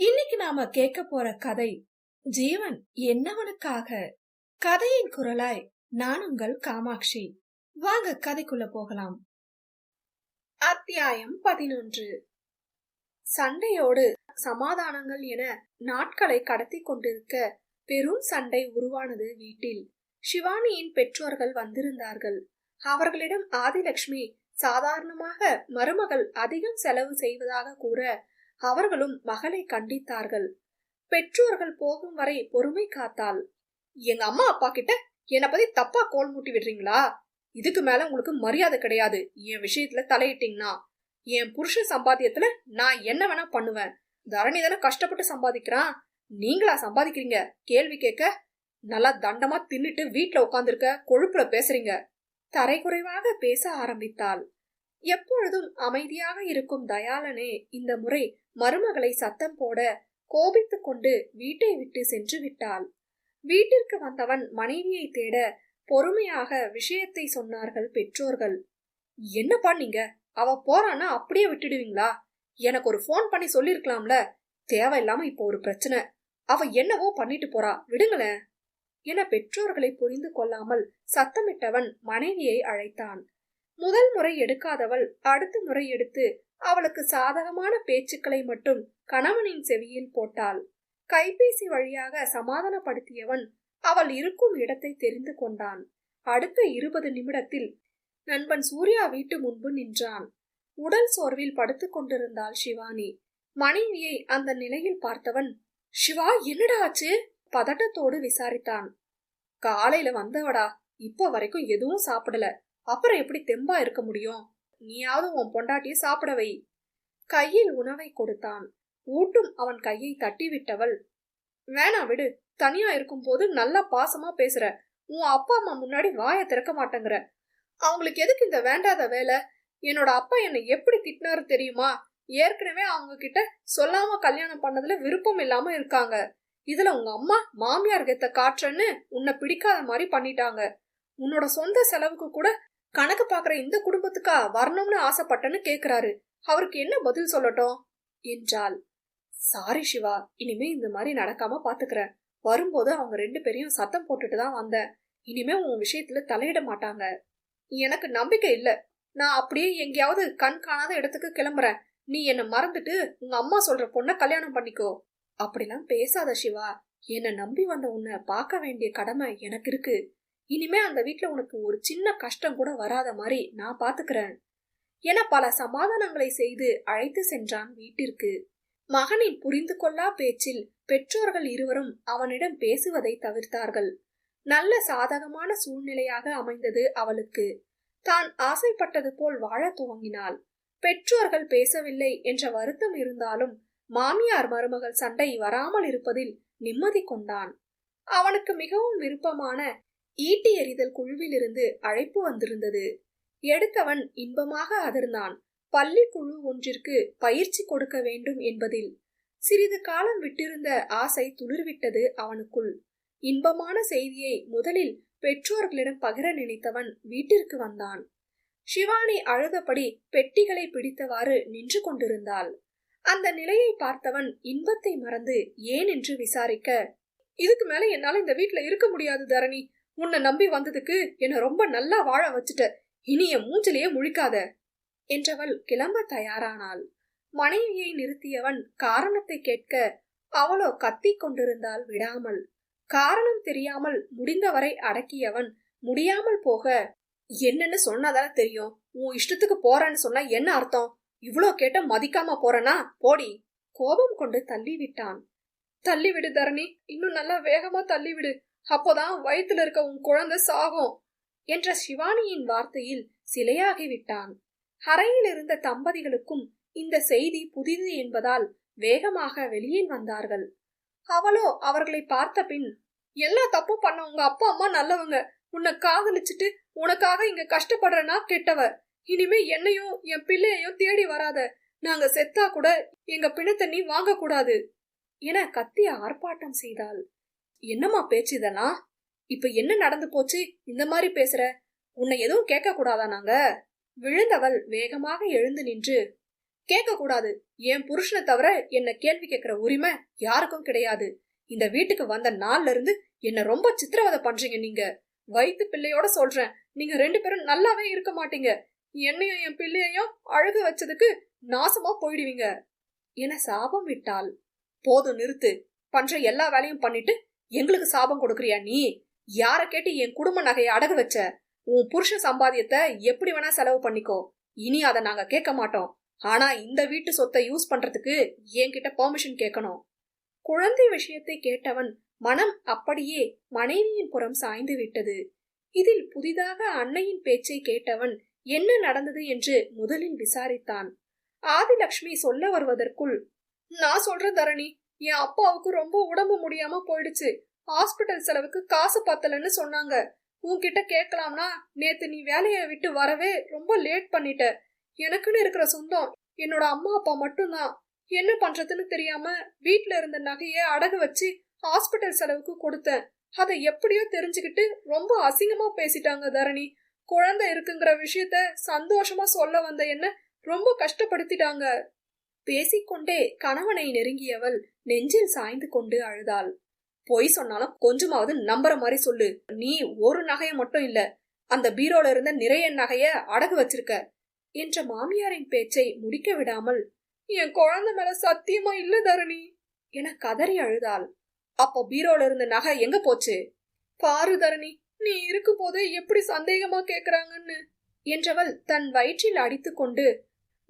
இன்னைக்கு நாம கேட்க போற கதை ஜீவன் என்னவனுக்காக? கதையின் குரலாய் நான் உங்கள் காமாட்சி. வாங்க கதைக்குள்ள போகலாம். அத்தியாயம் பதினொன்று. சண்டையோடு சமாதானங்கள் என நாட்களை கடத்தி கொண்டிருக்க பெரும் சண்டை உருவானது வீட்டில். சிவானியின் பெற்றோர்கள் வந்திருந்தார்கள். அவர்களிடம் ஆதிலட்சுமி சாதாரணமாக மருமகள் அதிகம் செலவு செய்வதாக கூற அவர்களும் மகளை கண்டித்தார்கள். பெற்றோர்கள் போகும் வரை பொறுமை காத்தாள். எங்க அம்மா அப்பா கிட்ட என்னை பத்தி தப்பா கோல் மூட்டி விடுறீங்களா? இதுக்கு மேல உங்களுக்கு மரியாதை கிடையாது. என் விஷயத்துல தலையிட்டீங்கன்னா என் புருஷ சம்பாத்தியத்துல நான் என்ன வேணா பண்ணுவேன். தரணி தானே கஷ்டப்பட்டு சம்பாதிக்கிறான். நீங்களா சம்பாதிக்கிறீங்க? கேள்வி கேட்க நல்லா தண்டமா தின்னுட்டு வீட்டுல உட்காந்துருக்க கொழுப்புல பேசுறீங்க. தரைக்குறைவாக பேச ஆரம்பித்தாள். எப்பொழுதும் அமைதியாக இருக்கும் தயாளனே இந்த முறை மருமகளை சத்தம் போட கோபித்து கொண்டு வீட்டை விட்டு சென்று விட்டாள். வீட்டிற்கு வந்தவன் மனைவியை தேட பொறுமையாக விஷயத்தை சொன்னார்கள் பெற்றோர்கள். என்ன பண்ணீங்க அவ போறான்னா அப்படியே விட்டுடுவீங்களா? எனக்கு ஒரு ஃபோன் பண்ணி சொல்லிருக்கலாம்ல தேவையில்லாம இப்போ ஒரு பிரச்சனை. அவ என்னவோ பண்ணிட்டு போறா. விடுங்களேன். என பெற்றோர்களை புரிந்து கொள்ளாமல் சத்தமிட்டவன் மனைவியை அழைத்தான். முதல் முறை எடுக்காதவள் அடுத்த முறை எடுத்து அவளுக்கு சாதகமான பேச்சுக்களை மட்டும் கணவனின் செவியில் போட்டாள். கைபேசி வழியாக சமாதானப்படுத்தியவன் அவள் இருக்கும் இடத்தை தெரிந்து கொண்டான். அடுத்த இருபது நிமிடத்தில் நண்பன் சூர்யா வீட்டு முன்பு நின்றான். உடல் சோர்வில் படுத்துக் கொண்டிருந்தாள் சிவானி மனைவியை அந்த நிலையில் பார்த்தவன் சிவா என்னடா ஆச்சு? பதட்டத்தோடு விசாரித்தான். காலையில வந்தவடா இப்ப வரைக்கும் எதுவும் சாப்பிடல. அப்புறம் எப்படி தெம்பா இருக்க முடியும்? நீயாவது உன் பொண்டாட்டிய சாப்பிட வை. கையில் உணவை கொடுத்தான். ஊட்டும் அவன் கையை தட்டிவிட்டவள். வேணா விடு தனியா இருக்கும் போது நல்லா பாசமா பேசுற. உன் அப்பா அம்மா முன்னாடி வாயை திறக்க மாட்டேங்கிற. அவங்களுக்கு எதுக்கு இந்த வேண்டாத வேலை? என்னோட அப்பா என்னை எப்படி திட்டினாரு தெரியுமா? ஏற்கனவே அவங்க கிட்ட சொல்லாம கல்யாணம் பண்ணதுல விருப்பம் இல்லாம இருக்காங்க. இதுல உங்க அம்மா மாமியார் கெத்த காட்டுறன்னு உன்னை பிடிக்காத மாதிரி பண்ணிட்டாங்க. உன்னோட சொந்த செலவுக்கு கூட கணக்கு பாக்குற இந்த குடும்பத்துக்கா வரணும்னு ஆசைப்பட்டேன்னு கேக்குறாரு. அவருக்கு என்ன பதில் சொல்லட்டும்? என்றாள். சாரி சிவா இனிமே இந்த மாதிரி நடக்காம பாத்துக்கிறேன். வரும்போது அவங்க ரெண்டு பேரையும் சத்தம் போட்டுட்டு தான் வந்தேன். இனிமே உன் விஷயத்துல தலையிட மாட்டாங்க. எனக்கு நம்பிக்கை இல்ல. நான் அப்படியே எங்கேயாவது கண் காணாத இடத்துக்கு கிளம்புறேன். நீ என்ன மறந்துட்டு உங்க அம்மா சொல்ற பொண்ண கல்யாணம் பண்ணிக்கோ. அப்படிலாம் பேசாத சிவா. என்னை நம்பி வந்த உன்னை பார்க்க வேண்டிய கடமை எனக்கு இருக்கு. இனிமே அந்த வீட்டில் உனக்கு ஒரு சின்ன கஷ்டம் கூட வராத மாதிரி நான் பார்த்துக்கிறேன் என பல சமாதானங்களை செய்து அழைத்து சென்றான் வீட்டிற்கு. மகனின் புரிந்து கொள்ளா பேச்சில் பெற்றோர்கள் இருவரும் அவனிடம் பேசுவதை தவிர்த்தார்கள். நல்ல சாதகமான சூழ்நிலையாக அமைந்தது அவளுக்கு. தான் ஆசைப்பட்டது போல் வாழ துவங்கினாள். பெற்றோர்கள் பேசவில்லை என்ற வருத்தம் இருந்தாலும் மாமியார் மருமகள் சண்டை வராமல் இருப்பதில் நிம்மதி கொண்டான். அவனுக்கு மிகவும் விருப்பமான ஈட்டி எறிதல் குழுவிலிருந்து அழைப்பு வந்திருந்தது. எடுத்தவன் இன்பமாக அதிர்ந்தான். பள்ளி குழு ஒன்றிற்கு பயிற்சி கொடுக்க வேண்டும் என்பதில். சிறிது காலம் விட்டிருந்த ஆசை துளிர்விட்டது அவனுக்குள். இன்பமான செய்தியை முதலில் பெற்றோர்களிடம் பகிர நினைத்தவன் வீட்டிற்கு வந்தான். சிவானி அழுதபடி பெட்டிகளை பிடித்தவாறு நின்று கொண்டிருந்தாள். அந்த நிலையை பார்த்தவன் இன்பத்தை மறந்து ஏன் என்று விசாரிக்க இதுக்கு மேல என்னால இந்த வீட்டுல இருக்க முடியாது தரணி. உன்னை நம்பி வந்ததுக்கு என்னை ரொம்ப நல்லா வாழ வச்சுட்ட. இனி என் மூஞ்சிலேயே முழிக்காத. என்றவள் கிளம்ப தயாரானாள். மனைவியை நிறுத்தியவன் காரணத்தை கேட்க அவளோ கத்திக் கொண்டிருந்தால் விடாமல். காரணம் தெரியாமல் முடிந்தவரை அடக்கியவன் முடியாமல் போக என்னன்னு சொன்னாதானே தெரியும்? உன் இஷ்டத்துக்கு போறேன்னு சொன்னா என்ன அர்த்தம்? இவ்வளோ கேட்ட மதிக்காம போறனா? போடி. கோபம் கொண்டு தள்ளி விட்டான் தரணி. இன்னும் நல்லா வேகமா தள்ளிவிடு. அப்போதான் வயித்துல இருக்க உன் குழந்தை சாகும் என்ற சிவானியின் வார்த்தையில் சிலையாகி விட்டான் அறையில் இருந்த தம்பதிகளுக்கும் இந்த செய்தி புதிது என்பதால் வேகமாக வெளியில் வந்தார்கள். அவளோ அவர்களை பார்த்த பின் எல்லா தப்பும் பண்ண உங்க அப்பா அம்மா நல்லவங்க. உன்னை காதலிச்சுட்டு உனக்காக இங்க கஷ்டப்படுறனா கெட்டவ இனிமே என்னையும் என் பிள்ளையையும் தேடி வராத. நாங்க செத்தா கூட எங்க பிணத்தை நீ வாங்க கூடாது என கத்தி ஆர்ப்பாட்டம் செய்தாள். என்னம்மா பேச்சு இதெல்லாம் இப்ப என்ன நடந்து போச்சு? இந்த மாதிரி பேசுற. உன்னை எதுவும் கேட்க கூடாதா நாங்க? விழுந்தவள் வேகமாக எழுந்து நின்று கேட்க கூடாது. என் புருஷனை தவிர என்ன கேள்வி கேட்கிற உரிமை யாருக்கும் கிடையாது. இந்த வீட்டுக்கு வந்த நாள்ல இருந்து என்ன ரொம்ப சித்திரவதை பண்றீங்க நீங்க. வயிற்று பிள்ளையோட சொல்றேன். நீங்க ரெண்டு பேரும் நல்லாவே இருக்க மாட்டீங்க. என்னையும் என் பிள்ளையையும் அழுக வச்சதுக்கு நாசமா போயிடுவீங்க. என சாபம் விட்டால் போதும் நிறுத்து. பண்ற எல்லா வேலையும் பண்ணிட்டு எங்களுக்கு சாபம் கொடுக்குறியா நீ? யார கேட்டு என் குடும்ப நகையை அடகு வச்ச? உன் புருஷ சம்பாதியத்தை எப்படி வேணா செலவு பண்ணிக்கோ. இனி அதை நாங்க கேட்க மாட்டோம். ஆனா இந்த வீட்டு சொத்தை யூஸ் பண்றதுக்கு என்கிட்ட பெர்மிஷன் கேட்கணும். குழந்தை விஷயத்தை கேட்டவன் மனம் அப்படியே மனைவியின் புறம் சாய்ந்து விட்டது. இதில் புதிதாக அன்னையின் பேச்சை கேட்டவன் என்ன நடந்தது என்று முதலில் விசாரித்தான். ஆதிலட்சுமி சொல்ல வருவதற்குள் நான் சொல்றேன் தரணி. என் அப்பாவுக்கு ரொம்ப உடம்பு முடியாம போயிடுச்சு. ஹாஸ்பிட்டல் செலவுக்கு காசு பத்தலன்னு சொன்னாங்க. உன்கிட்ட கேட்கலாம்னா நேத்து நீ வேலையை விட்டு வரவே ரொம்ப லேட் பண்ணிட்ட. எனக்குன்னு இருக்கிற சொந்தம் என்னோட அம்மா அப்பா மட்டும்தான். என்ன பண்றதுன்னு தெரியாம வீட்ல இருந்த நகைய அடகு வச்சு ஹாஸ்பிட்டல் செலவுக்கு கொடுத்தேன். அதை எப்படியோ தெரிஞ்சுக்கிட்டு ரொம்ப அசிங்கமா பேசிட்டாங்க தரணி. குழந்தை இருக்குங்கிற விஷயத்த சந்தோஷமா சொல்ல வந்த என்ன ரொம்ப கஷ்டப்படுத்திட்டாங்க. பேசிக்கொண்டே கணவனை நெருங்கியவள் நெஞ்சில் சாய்ந்து கொண்டு அழுதாள். பொய் சொன்னாலும் கொஞ்சமாவது நம்புற மாதிரி சொல்லு. நீ ஒரு நகையை மட்டும் இல்ல அந்த பீரோல இருந்த நிறைய நகைய அடகு வச்சிருக்க என்ற மாமியாரின் பேச்சை முடிக்க விடாமல் என் குழந்தை மேல சத்தியமா இல்ல தரணி என கதறி அழுதாள். அப்போ பீரோல இருந்த நகை எங்க போச்சு? பாரு தரணி நீ இருக்கும் போதே எப்படி சந்தேகமா கேக்குறாங்கன்னு என்றவள் தன் வயிற்றில் அடித்துக்கொண்டு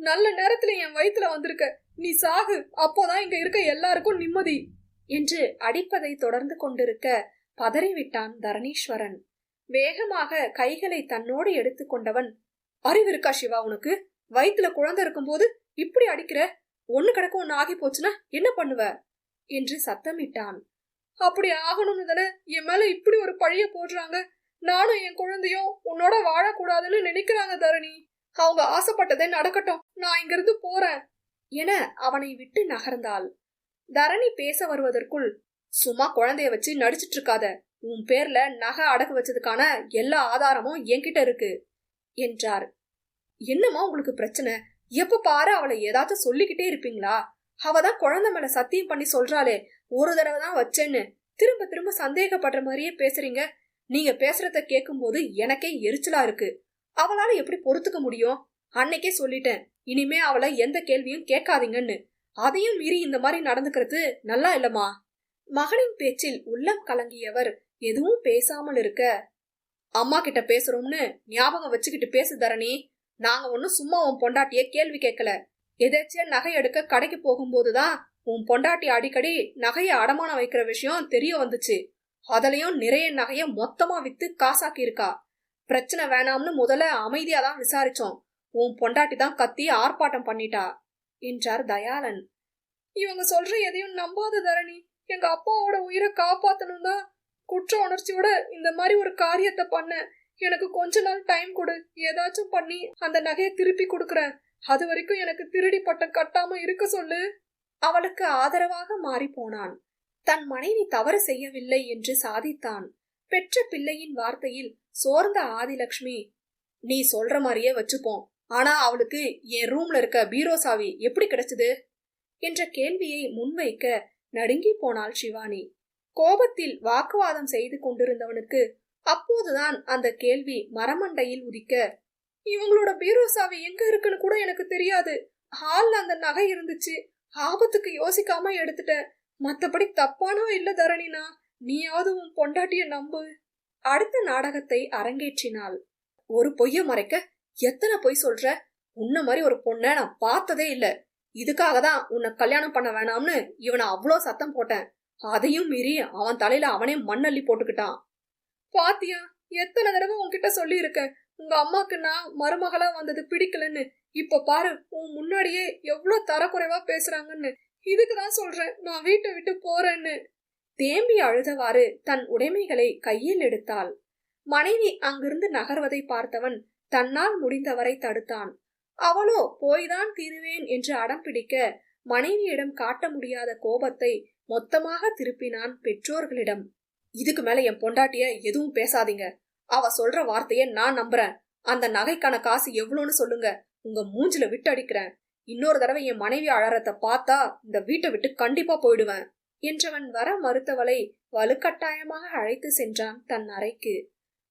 நல்ல நேரத்துல என் வயித்துல வந்திருக்க. நீ சாகு அப்போதான் இங்க இருக்க எல்லாருக்கும் நிம்மதி. என்று அடிப்பதை தொடர்ந்து கொண்டிருக்க பதறிவிட்டான் தரணீஸ்வரன். வேகமாக கைகளை தன்னோடு எடுத்துக்கொண்டவன் அறிவு இருக்கா சிவா உனக்கு? வயித்துல குழந்தை இருக்கும்போது இப்படி அடிக்கிற? ஒன்னு கிடக்க ஒன்னு ஆகி போச்சுன்னா என்ன பண்ணுவ? என்று சத்தமிட்டான். அப்படி ஆகணும்னு தானே? என் மேல இப்படி ஒரு பழிய போடுறாங்க. நானும் என் குழந்தையும் உன்னோட வாழக்கூடாதுன்னு நினைக்கிறாங்க தரணி. அவங்க ஆசைப்பட்டதே நடக்கட்டும். நான் இங்கிருந்து போறேன். என அவனை விட்டு நகர்ந்தாள். தரணி பேச வருவதற்குள் சும்மா குழந்தைய வச்சு நடிச்சிட்டு இருக்காத. உன் பேர்ல நகை அடக்கு வச்சதுக்கான எல்லா ஆதாரமும் என்கிட்ட இருக்கு என்றார். என்னம்மா உங்களுக்கு பிரச்சனை? எப்ப பாரு அவளை ஏதாச்சும் சொல்லிக்கிட்டே இருப்பீங்களா? அவ தான் குழந்தை மேல சத்தியம் பண்ணி சொல்றாளே. ஒரு தடவை தான் வச்சேன்னு. திரும்ப திரும்ப சந்தேகப்படுற மாதிரியே பேசுறீங்க. நீங்க பேசுறத கேட்கும்போது எனக்கே எரிச்சலா இருக்கு. அவளால எப்படி பொறுத்துக்க முடியும்? அன்னைக்கே சொல்லிட்டேன். இனிமே அவளை எந்த கேள்வியும் கேட்காதீங்கன்னு. அதையும் மீறி இந்த மாதிரி நடந்துக்கிறது நல்லா இல்லம்மா. மகனின் பேச்சில் உள்ளம் கலங்கியவர் எதுவும் பேசாமல் இருக்க அம்மா கிட்ட பேசுறோம்னு ஞாபகம் வச்சுக்கிட்டு பேசு தரணி. நாங்க ஒன்னும் சும்மா உன் பொண்டாட்டிய கேள்வி கேட்கல. எதாச்சியா நகை எடுக்க கடைக்கு போகும்போதுதான் உன் பொண்டாட்டி அடிக்கடி நகையை அடமானம் வைக்கிற விஷயம் தெரிய வந்துச்சு. அதுலயும் நிறைய நகைய மொத்தமா வித்து காசாக்கி இருக்கா. பிரச்சனை வேணாம்னு முதல்ல அமைதியா தான் விசாரிச்சோம். உன் பொண்டாட்டி தான் கத்தி ஆர்ப்பாட்டம் பண்ணிட்டா என்றார் தயாளன். இவங்க சொல்ற எதையும் நம்பாத தரணி எங்க அப்பாவோட உயிரை காப்பாத்தணும் தான் குற்ற உணர்ச்சியோட இந்த மாதிரி ஒரு காரியத்தை பண்ண எனக்கு கொஞ்ச நாள் டைம் கொடு. ஏதாச்சும் பண்ணி அந்த நகையை திருப்பி கொடுக்குறேன் அது வரைக்கும் எனக்கு திருடி பட்டம் கட்டாம இருக்க சொல்லு. அவளுக்கு ஆதரவாக மாறி போனான். தன் மனைவி தவறு செய்யவில்லை என்று சாதித்தான். பெற்ற பிள்ளையின் வார்த்தையில் சோர்ந்த ஆதிலக்ஷ்மி நீ சொல்ற மாதிரியே வச்சுப்போம். ஆனா அவளுக்கு என் ரூம்ல இருக்க பீரோ சாவி எப்படி கிடைச்சது? என்ற கேள்வியை முன்வைக்க நடுங்கி போனாள் சிவானி. கோபத்தில் வாக்குவாதம் செய்து கொண்டிருந்தவனுக்கு அப்போதுதான் அந்த கேள்வி மரமண்டையில் உதிக்க இவங்களோட பீரோ சாவி எங்க இருக்குன்னு கூட எனக்கு தெரியாது. ஹால்ல அந்த நகை இருந்துச்சு. ஆபத்துக்கு யோசிக்காம எடுத்துட்டேன். மத்தபடி தப்பானோ இல்ல தரணினா நீயாவது உன் பொண்டாட்டிய நம்பு. அடுத்த நாடகத்தை அரங்கேற்றினாள். ஒரு பொய்ய மறைக்க எத்தனை பொய் சொல்ற? உன்ன மாதிரி ஒரு பொண்ணை நான் பார்த்ததே இல்ல. இதுக்காக தான் உன்னை கல்யாணம் பண்ண வேணாம்னு இவனை அவ்வளோ சத்தம் போட்டேன். அதையும் மீறி அவன் தலையில அவனே மண்ணள்ளி போட்டுக்கிட்டான். பாத்தியா எத்தனை தடவை உன்கிட்ட சொல்லி இருக்கேன் உங்க அம்மாக்கு நான் மருமகளா வந்தது பிடிக்கலன்னு. இப்ப பாரு உன் முன்னாடியே எவ்வளவு தரக்குறைவா பேசுறாங்கன்னு. இதுக்கு தான் சொல்றேன் நான் வீட்டை விட்டு போறேன்னு. தேம்பி அழுதவாறு தன் உடைமைகளை கையில் எடுத்தாள். மனைவி அங்கிருந்து நகர்வதை பார்த்தவன் தன்னால் முடிந்தவரை தடுத்தான். அவளோ போய்தான் தீருவேன் என்று அடம் பிடிக்க மனைவியிடம் காட்ட முடியாத கோபத்தை மொத்தமாக திருப்பினான் பெற்றோர்களிடம். இதுக்கு மேல என் பொண்டாட்டிய எதுவும் பேசாதீங்க. அவ சொல்ற வார்த்தைய நான் நம்புறேன். அந்த நகைக்கான காசு எவ்வளோன்னு சொல்லுங்க. உங்க மூஞ்சில விட்டு அடிக்கிறேன். இன்னொரு தடவை என் மனைவி அழறத பார்த்தா இந்த வீட்டை விட்டு கண்டிப்பா போயிடுவேன். என்றவன் வர மறுத்தவளை வலுக்கட்டாயமாக அழைத்து சென்றான் தன் அறைக்கு.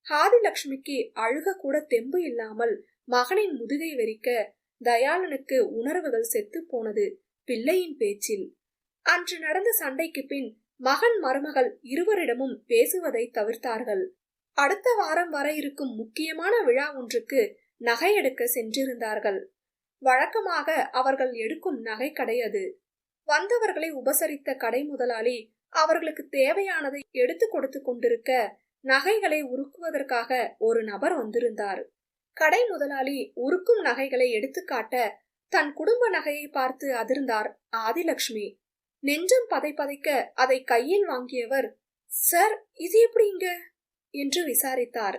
ஆதிலட்சுமிக்கு அழுக கூட தெம்பு இல்லாமல் மகனின் முதுகை வெறிக்க தயாளனுக்கு உணர்வுகள் செத்து போனது பிள்ளையின் பேச்சில். அன்று நடந்த சண்டைக்கு பின் மகன் மருமகள் இருவரிடமும் பேசுவதை தவிர்த்தார்கள். அடுத்த வாரம் வர இருக்கும் முக்கியமான விழா ஒன்றுக்கு நகை எடுக்க சென்றிருந்தார்கள். வழக்கமாக அவர்கள் எடுக்கும் நகை கடை அது. வந்தவர்களை உபசரித்த கடை முதலாளி அவர்களுக்கு தேவையானதை எடுத்து கொடுத்து கொண்டிருக்க நகைகளை உருக்குவதற்காக ஒரு நபர் வந்திருந்தார். கடை முதலாளி உருக்கும் நகைகளை எடுத்துக்காட்ட தன் குடும்ப நகையை பார்த்து அதிர்ந்தார் ஆதிலக்ஷ்மி. நெஞ்சம் பதை பதைக்க அதை கையில் வாங்கியவர் சார் இது எப்படி இங்க என்று விசாரித்தார்.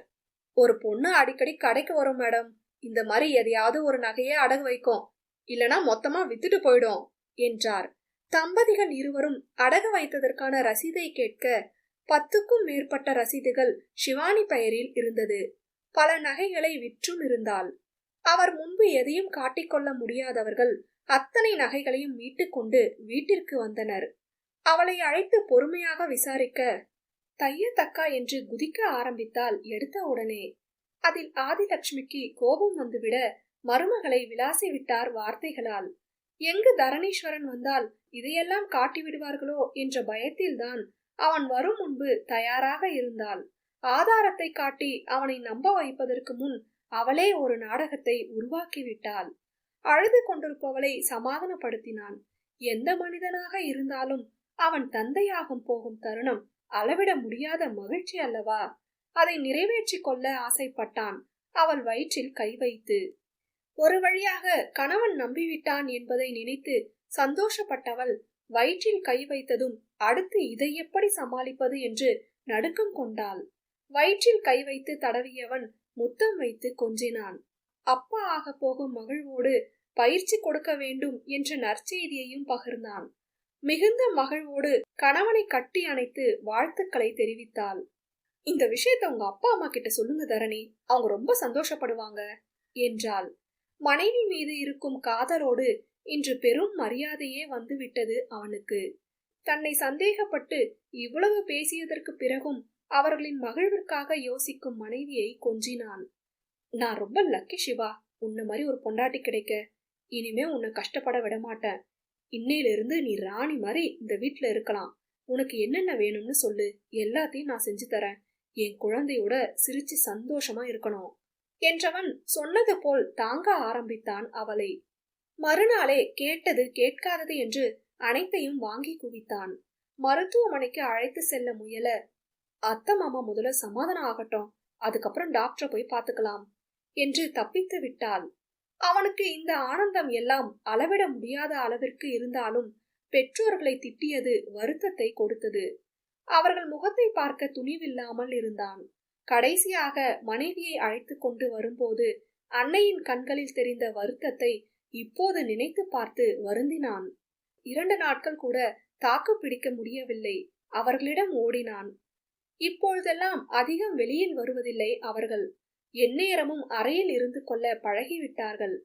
ஒரு பொண்ணு அடிக்கடி கடைக்கு வரும் மேடம். இந்த மாதிரி எதையாவது ஒரு நகையை அடகு வைக்கும். இல்லனா மொத்தமா வித்துட்டு போயிடும் என்றார். தம்பதிகள் இருவரும் அடகு வைத்ததற்கான ரசீதை கேட்க பத்துக்கும் மேற்பட்ட ரசீதுகள் சிவானி பெயரில் இருந்தது. பல நகைகளை விற்றும் இருந்தாள். அவர் முன்பு எதையும் காட்டிக்கொள்ள முடியாதவர்கள் அத்தனை நகைகளையும் மீட்டுக்கொண்டு வீட்டிற்கு வந்தனர். அவளை அழைத்து பொறுமையாக விசாரிக்க தைய தக்கா என்று குதிக்க ஆரம்பித்தால் எடுத்த உடனே. அதில் ஆதிலட்சுமிக்கு கோபம் வந்துவிட மருமகளை விளாசி விட்டார் வார்த்தைகளால். எங்கு தரணீஸ்வரன் வந்தால் இதையெல்லாம் காட்டி விடுவார்களோ என்ற பயத்தில்தான் அவன் வரும் முன்பு தயாராக இருந்தாள். ஆதாரத்தை காட்டி அவனை நம்ப வைப்பதற்கு முன் அவளே ஒரு நாடகத்தை உருவாக்கிவிட்டாள் அழுது கொண்டிருப்பவளை சமாதானப்படுத்தினான். எந்த மனிதனாக இருந்தாலும் அவன் தந்தையாகும் போகும் தருணம் அளவிட முடியாத மகிழ்ச்சி அல்லவா? அதை நிறைவேற்றிக் கொள்ள ஆசைப்பட்டான். அவள் வயிற்றில் கை வைத்து ஒரு வழியாக கணவன் நம்பிவிட்டான் என்பதை நினைத்து சந்தோஷப்பட்டவள் வயிற்றில் கை வைத்ததும் அடுத்து இதை எப்படி சமாளிப்பது என்று நடுக்கம் கொண்டாள். வயிற்றில் கை வைத்து தடவியவன் முத்தம் வைத்து கொஞ்சினான். அப்பா ஆக போகும் மகிழ்வோடு பயிற்சி கொடுக்க வேண்டும் என்ற நற்செய்தியையும் பகிர்ந்தான். மிகுந்த மகிழ்வோடு கணவனை கட்டி அணைத்து வாழ்த்துக்களை தெரிவித்தாள். இந்த விஷயத்த உங்க அப்பா அம்மா கிட்ட சொல்லுங்க தரணி அவங்க ரொம்ப சந்தோஷப்படுவாங்க என்றாள். மனைவி மீது இருக்கும் காதலோடு இன்று பெரும் மரியாதையே வந்துவிட்டது அவனுக்கு. தன்னை சந்தேகப்பட்டு இவ்வளவு பேசியதற்கு பிறகும் அவர்களின் மகிழ்விற்காக யோசிக்கும் மனைவியை கொஞ்சினான். நான் ரொம்ப லக்கி சிவா. உன்ன மாதிரி ஒரு பொண்டாட்டி கிடைக்க. இனிமே உன்னை கஷ்டப்பட விட மாட்டேன். இன்னையிலிருந்து நீ ராணி மாதிரி இந்த வீட்ல இருக்கலாம். உனக்கு என்னென்ன வேணும்னு சொல்லு. எல்லாத்தையும் நான் செஞ்சு தரேன். என் குழந்தையோட சிரிச்சு சந்தோஷமா இருக்கணும். என்றவன் சொன்னது போல் தாங்க ஆரம்பித்தான் அவளை. மறுநாளே கேட்டது கேட்காதது என்று அனைத்தையும் வாங்கி குவித்தான். மருத்துவமனைக்கு அழைத்து செல்ல முயல. அத்த மாமா முதல்ல சமாதானம் ஆகட்டும். அதுக்கப்புறம் டாக்டரை போய் பார்த்துக்கலாம் என்று தப்பித்து விட்டாள். அவனுக்கு இந்த ஆனந்தம் எல்லாம் அளவிட முடியாத அளவிற்கு இருந்தாலும் பெற்றோர்களை திட்டியது வருத்தத்தை கொடுத்தது. அவர்கள் முகத்தை பார்க்க துணிவில்லாமல் இருந்தான். கடைசியாக மனைவியை அழைத்து கொண்டு வரும்போது அன்னையின் கண்களில் தெரிந்த வருத்தத்தை இப்போது நினைத்து பார்த்து வருந்தினான். இரண்டு நாட்கள் கூட தாக்கு பிடிக்க முடியவில்லை. அவர்களிடம் ஓடினான். இப்பொழுதெல்லாம் அதிகம் வெளியில் வருவதில்லை அவர்கள். எந்நேரமும் அறையில் இருந்து கொள்ள பழகிவிட்டார்கள்.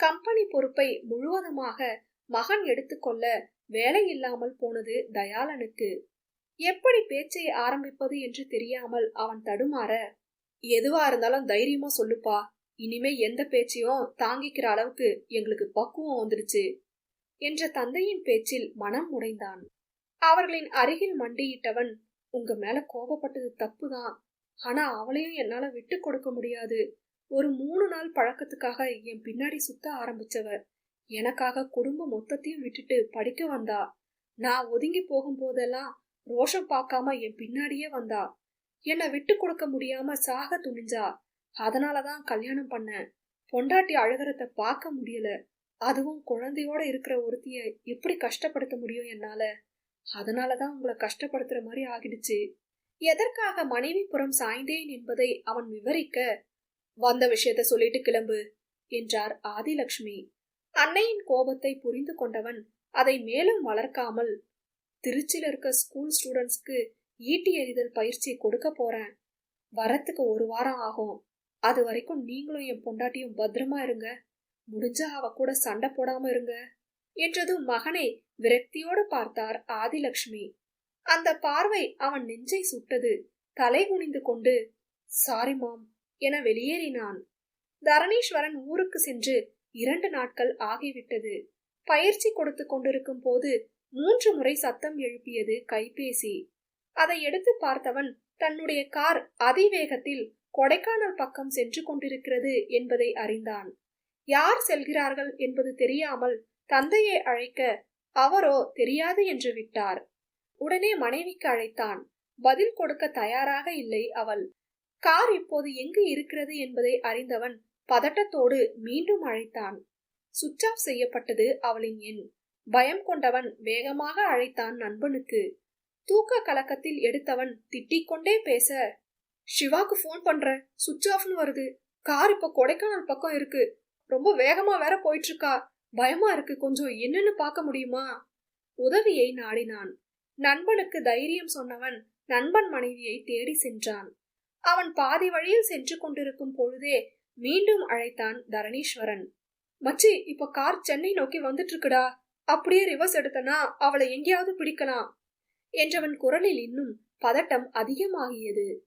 கம்பெனி பொறுப்பை முழுவதுமாக மகன் எடுத்துக்கொள்ள வேலை இல்லாமல் போனது தயாளனுக்கு. எப்படி பேச்சை ஆரம்பிப்பது என்று தெரியாமல் அவன் தடுமாற எதுவா இருந்தாலும் தைரியமா சொல்லுப்பா. இனிமே எந்த பேச்சையும் தாங்கிக்கிற அளவுக்கு எங்களுக்கு பக்குவம் வந்துடுச்சு என்ற தந்தையின் பேச்சில் மனம் உடைந்தான். அவர்களின் அருகில் மண்டியிட்டவன் உங்க மேல கோபப்பட்டது தப்புதான். ஆனா அவளையும் என்னால விட்டு கொடுக்க முடியாது. ஒரு மூணு நாள் பழக்கத்துக்காக என் பின்னாடி சுத்த ஆரம்பிச்சவ. எனக்காக குடும்பம் மொத்தத்தையும் விட்டுட்டு படிக்க வந்தா. நான் ஒதுங்கி போகும் போதெல்லாம் ரோஷம் பார்க்காம என் பின்னாடியே வந்தா. என்னை விட்டு கொடுக்க முடியாம சாக துணிஞ்சா. அதனாலதான் கல்யாணம் பண்ணேன் பொண்டாட்டி அழுகிறத பார்க்க முடியல. அதுவும் குழந்தையோட இருக்கிற ஒருத்திய எப்படி கஷ்டப்படுத்த முடியும் என்னால? அதனாலதான் உங்களை கஷ்டப்படுத்துற மாதிரி ஆகிடுச்சு. எதற்காக மனைவி புறம் சாய்ந்தேன் என்பதை அவன் விவரிக்க வந்த விஷயத்த சொல்லிட்டு கிளம்பு என்றார் ஆதிலட்சுமி அன்னையின் கோபத்தை புரிந்து கொண்டவன் அதை மேலும் வளர்க்காமல் திருச்சியில் இருக்க ஸ்கூல் ஸ்டூடெண்ட்ஸ்க்கு ஈட்டி எறிதல் பயிற்சி கொடுக்க போறேன். வரத்துக்கு ஒரு வாரம் ஆகும். அது வரைக்கும் நீங்களும் என் பொண்டாட்டியும் பத்திரமா இருங்க. முடிஞ்சா அவ கூட சண்டை போடாம இருங்க. என்றதும் மகனை விரக்தியோடு பார்த்தார் ஆதிலக்ஷ்மி. அந்த பார்வை அவன் நெஞ்சை சுட்டது. தலை குனிந்து கொண்டு சாரி மாம் என வெளியேறினான். தரணீஸ்வரன் ஊருக்கு சென்று இரண்டு நாட்கள் ஆகிவிட்டது. பயிற்சி கொடுத்து கொண்டிருக்கும் போது மூன்று முறை சத்தம் எழுப்பியது கைபேசி. அதை எடுத்து பார்த்தவன் தன்னுடைய கார் அதிவேகத்தில் கொடைக்கானல் பக்கம் சென்று கொண்டிருக்கிறது என்பதை அறிந்தான். யார் செல்கிறார்கள் என்பது தெரியாமல் தந்தையை அழைக்க அவரோ தெரியாது என்று விட்டார். உடனே மனைவிக்கு அழைத்தான். பதில் கொடுக்க தயாராக இல்லை அவள். கார் இப்போது எங்கு இருக்கிறது என்பதை அறிந்தவன் பதட்டத்தோடு மீண்டும் அழைத்தான். சுவிட்ச் ஆஃப் செய்யப்பட்டது அவளின் எண். பயம் கொண்டவன் வேகமாக அழைத்தான் நண்பனுக்கு. தூக்க கலக்கத்தில் எடுத்தவன் திட்டிக் கொண்டே பேச சிவாக்கு ஃபோன் பண்ணுறேன் சுவிட்ச் ஆஃப்னு வருது. கார் இப்ப கொடைக்கானல் பக்கம் இருக்கு. ரொம்ப வேகமா வேற போயிட்டு இருக்கா பயமா இருக்கு. கொஞ்சம் என்னன்னு பார்க்க முடியுமா? உதவியை நாடினான். நண்பனுக்கு தைரியம் சொன்னவன் நண்பன் மனைவியை தேடி சென்றான். அவன் பாதி வழியில் சென்று கொண்டிருக்கும் பொழுதே மீண்டும் அழைத்தான் தரணீஸ்வரன். மச்சி இப்ப கார் சென்னை நோக்கி வந்துட்டு இருக்குடா அப்படியே ரிவர்ஸ் எடுத்தனா அவளை எங்கேயாவது பிடிக்கலாம். என்றவன் குரலில் இன்னும் பதட்டம் அதிகமாகியது.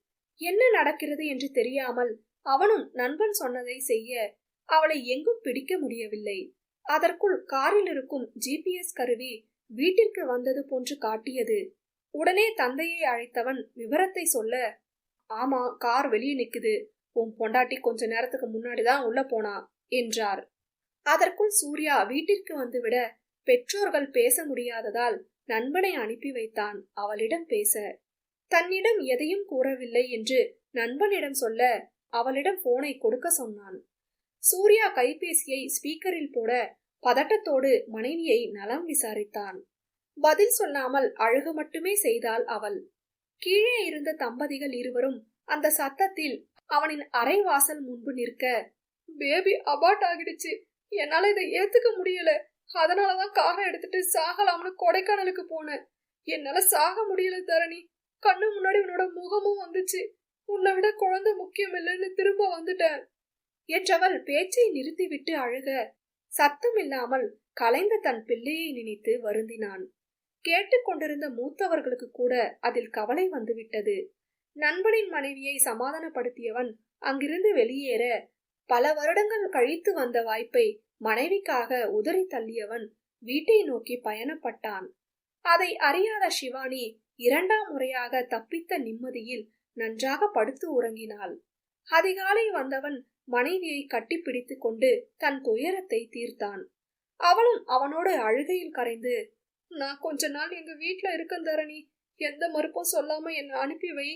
என்ன நடக்கிறது என்று தெரியாமல் அவனும் நண்பன் சொன்னதை செய்ய அவளை எங்கும் பிடிக்க முடியவில்லை. அதற்குள் காரில் இருக்கும் ஜிபிஎஸ் கருவி வீட்டிற்கு வந்தது போன்று காட்டியது. உடனே தந்தையை அழைத்தவன் விவரத்தை சொல்ல ஆமா கார் வெளியே நிக்குது. உன் பொண்டாட்டி கொஞ்ச நேரத்துக்கு முன்னாடிதான் உள்ள போனா என்றார். அதற்குள் சூர்யா வீட்டிற்கு வந்துவிட பெற்றோர்கள் பேச முடியாததால் நண்பனை அனுப்பி வைத்தான். அவளிடம் பேச தன்னிடம் எதையும் கூறவில்லை என்று நண்பனிடம் சொல்ல அவளிடம் போனை கொடுக்க சொன்னான். சூர்யா கைபேசியை ஸ்பீக்கரில் போட பதட்டத்தோடு மனைவியை நலம் விசாரித்தான். பதில் சொல்லாமல் அழுக மட்டுமே செய்தாள் அவள். கீழே இருந்த தம்பதிகள் இருவரும் அந்த சத்தத்தில் அவனின் அரை வாசல் முன்பு நிற்க பேபி அபார்ட் ஆகிடுச்சு. என்னால இதை ஏத்துக்க முடியல. அதனாலதான் காரை எடுத்துட்டு சாகலாம்னு கொடைக்கானலுக்கு போனேன். என்னால சாக முடியல தரணி. கண்ணு முன்னாடி உன்னோட முகமும் வந்துச்சு. உன்னை விட குழந்தை முக்கியம் இல்லைன்னு திரும்ப வந்துட்டேன். என்றவள் பேச்சை நிறுத்திவிட்டு அழுக. சத்தம் இல்லாமல் கலைந்த தன் பிள்ளையை நினைத்து வருந்தினான். கேட்டுக்கொண்டிருந்த மூத்தவர்களுக்கு கூட அதில் கவலை வந்துவிட்டது. நண்பனின் மனைவியை சமாதானப்படுத்தியவன் அங்கிருந்து வெளியேற பல வருடங்கள் கழித்து வந்த வாய்ப்பை மனைவிக்காக உதறி தள்ளியவன் வீட்டை நோக்கி பயணப்பட்டான். அதை அறியாத சிவானி இரண்டாம் முறையாக தப்பித்த நிம்மதியில் நன்றாக படுத்து உறங்கினாள். அதிகாலை வந்தவன் மனைவியை கட்டிப்பிடித்து கொண்டு தன் துயரத்தை தீர்த்தான். அவளும் அவனோடு அழுகையில் கரைந்து நான் கொஞ்ச நாள் எங்க வீட்ல இருக்கேன் தரணி எந்த மறுப்பும் சொல்லாம என்னை அனுப்பி வை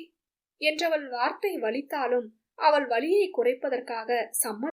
என்றவள் வார்த்தை வலித்தாலும் அவள் வலியை குறைப்பதற்காக சம்ம